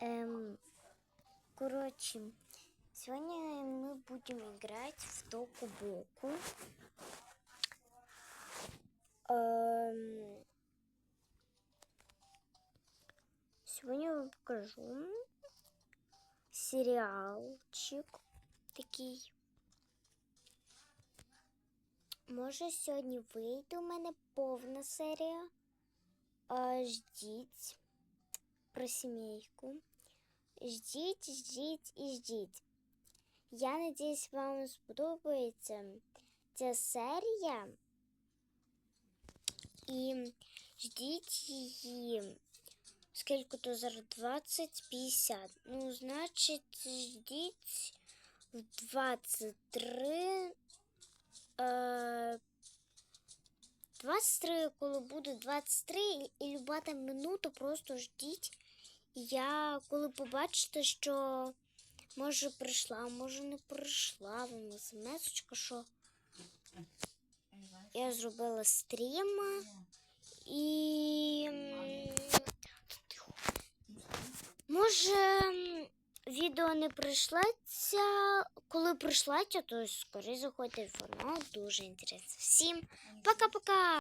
Эм, короче, сегодня мы будем играть в Току-Боку. Эм, сегодня я вам покажу серіалчик такий. Може, сьогодні вийде у мене повна серія. А, ждіть про сімейку. Ждіть, ждіть і ждіть. Я надіюсь, вам сподобається ця серія. І ждіть її. Скільки то зараз 20-50. Ну, значить, ждіть в 23. Е, 23, коли буде 23, і- люба там минута, просто ждіть. Я коли побачите, що може прийшла, може не прийшла вам смс-очка, що я зробила стрім і може відео не прийшлеться. Коли прийшлеться, то скоріше заходьте в формат. Дуже інтересно. Всім пока-пока!